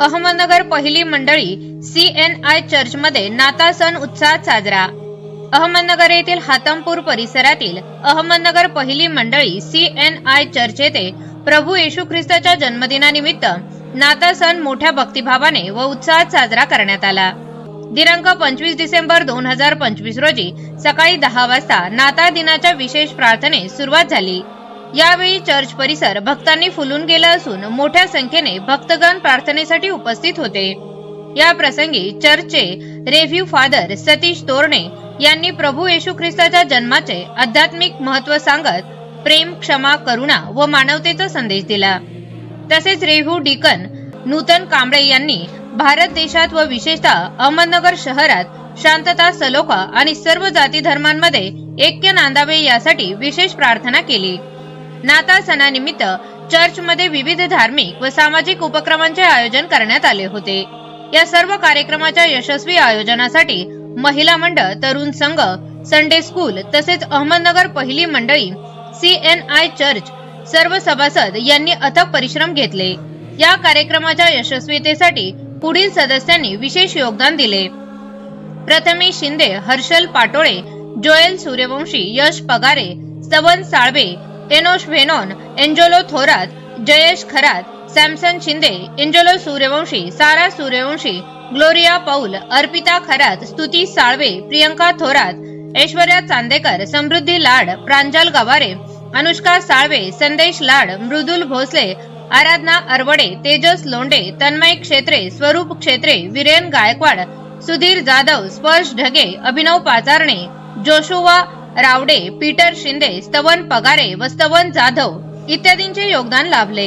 अहमदनगर पहिली मंडळी C N I चर्चमध्ये नाताळ सण उत्साहात साजरा. अहमदनगर येथील हातमपूर परिसरातील अहमदनगर पहिली मंडळी सी एन आय चर्च येथे प्रभू येशू ख्रिस्ताच्या जन्मदिनानिमित्त नाताळ सण मोठ्या भक्तिभावाने व उत्साहात साजरा करण्यात आला. दिनांक पंचवीस डिसेंबर दोन हजार पंचवीस रोजी सकाळी दहा वाजता नाताळ दिनाच्या विशेष प्रार्थनेस सुरुवात झाली. यावेळी चर्च परिसर भक्तांनी फुलून गेला असून मोठ्या संख्येने भक्तगण प्रार्थनेसाठी उपस्थित होते. या प्रसंगी चर्चचे रेव्ह्यू फादर सतीश तोरणे यांनी प्रभू येशू ख्रिस्ताच्या जन्माचे आध्यात्मिक महत्त्व सांगत प्रेम क्षमा करुणा व मानवतेचा संदेश दिला. तसेच रेव्ह्यू डिकन नूतन कांबळे यांनी भारत देशात व विशेषतः अहमदनगर शहरात शांतता सलोखा आणि सर्व जाती धर्मांमध्ये ऐक्य नांदावे यासाठी विशेष प्रार्थना केली. नाताळ सणानिमित्त चर्चमध्ये विविध धार्मिक व सामाजिक उपक्रमांचे आयोजन करण्यात आले होते. या सर्व कार्यक्रमाच्या यशस्वी आयोजनासाठी महिला मंडळ तरुण संघ संडे स्कूल तसेच अहमदनगर पहिली मंडळी सी एन आय चर्च सर्व सभासद यांनी अथक परिश्रम घेतले. या कार्यक्रमाच्या यशस्वीतेसाठी पुढील सदस्यांनी विशेष योगदान दिले. Prathame Shinde Harshal Patole Joel Suryavanshi Yash Pagare Savan Salve Enosh Vernon Angelo Thorat Jayesh Kharat Samson Shinde Angelo Suryavanshi Sara Suryavanshi Gloria Paul Arpita Kharat Stuti Salve Priyanka Thorat Aishwarya Chandekar समृद्धी लाड प्रांजल गवारे अनुष्का साळवे संदेश लाड मृदुल भोसले आराधना अरवडे तेजस लोंडे तन्मय क्षेत्रे स्वरूप क्षेत्रे वीरेन गायकवाड सुधीर जाधव स्पर्श ढगे अभिनव पाचारणे जोशुवा रावडे पीटर शिंदे स्तवन पगारे व स्तवन जाधव इत्यादींचे योगदान लाभले.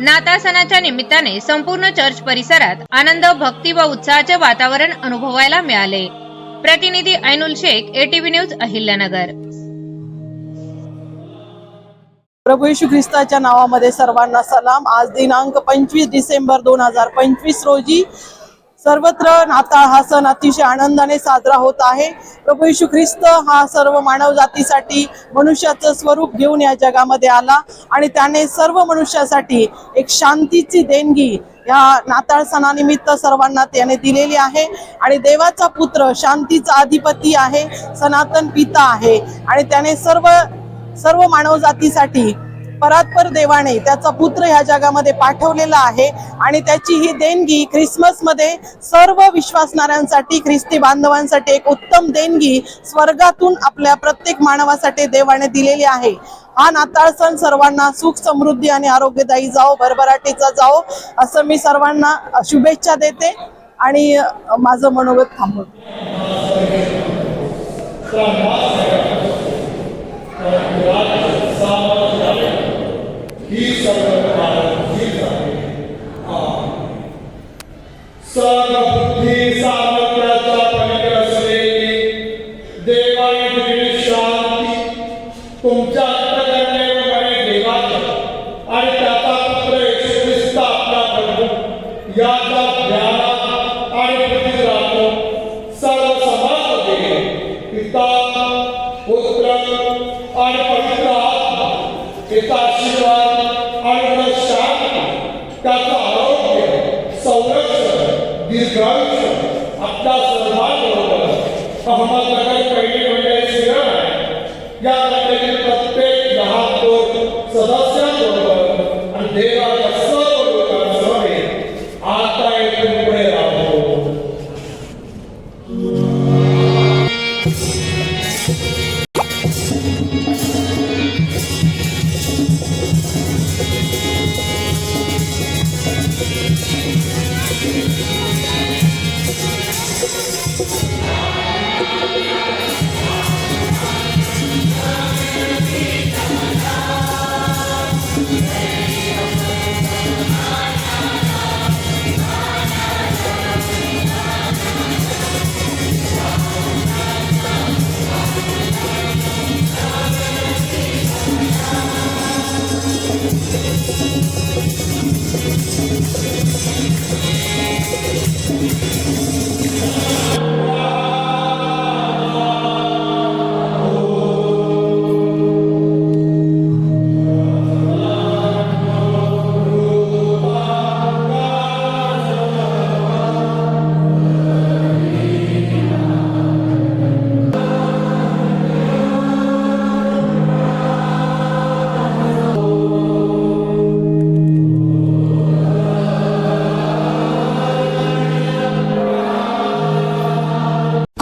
नाता सणाच्या निमित्ताने संपूर्ण चर्च परिसरात आनंद भक्ती व उत्साहाचे वातावरण अनुभवायला मिळाले. प्रतिनिधी ऐनुल शेख एटीव्ही न्यूज अहिल्यानगर. प्रभू येशू ख्रिस्ताच्या नावामध्ये सर्वांना सलाम. आज दिनांक पंचवीस डिसेंबर दोन हजार पंचवीस रोजी सर्वत्र नाताळ हा सण अतिशय आनंदाने साजरा होत आहे. प्रभू येशू ख्रिस्त हा सर्व मानव जातीसाठी मनुष्याचं स्वरूप घेऊन या जगामध्ये आला आणि त्याने सर्व मनुष्यासाठी एक शांतीची देणगी या नाताळ सणानिमित्त सर्वांना त्याने दिलेली आहे. आणि देवाचा पुत्र शांतीचा अधिपती आहे सनातन पिता आहे. आणि त्याने सर्व सर्व मानव जातीसाठी परात्पर देवाने त्याचा पुत्र ह्या जगामध्ये पाठवलेला आहे आणि त्याची ही देणगी ख्रिसमसमध्ये सर्व विश्वासणाऱ्यांसाठी ख्रिस्ती बांधवांसाठी एक उत्तम देणगी स्वर्गातून आपल्या प्रत्येक मानवासाठी देवाने दिलेली आहे. हा नाताळ सण सर्वांना सुख समृद्धी आणि आरोग्यदायी जाओ भरभराटीचा जाओ असं मी सर्वांना शुभेच्छा देते आणि माझं मनोगत थांबवते. तुमच्या अंतकरणामध्ये देवाच्या आणि त्याचा पुत्र येशू ख्रिस्त आपला प्रभू याचा ध्यानात आणि प्रती राहतो सर्व समाजमध्ये पिता पुत्र आणि पवित्र आत्मा त्याचा आशीर्वाद आणि शांती त्याचं आरोग्य संरक्षण दीर्घायुष्य आपल्या सर्वांबरोबर अहमदनगर पहिली मंडळी शिरण या दोन सदस्यांबरोबर आणि देवाच्या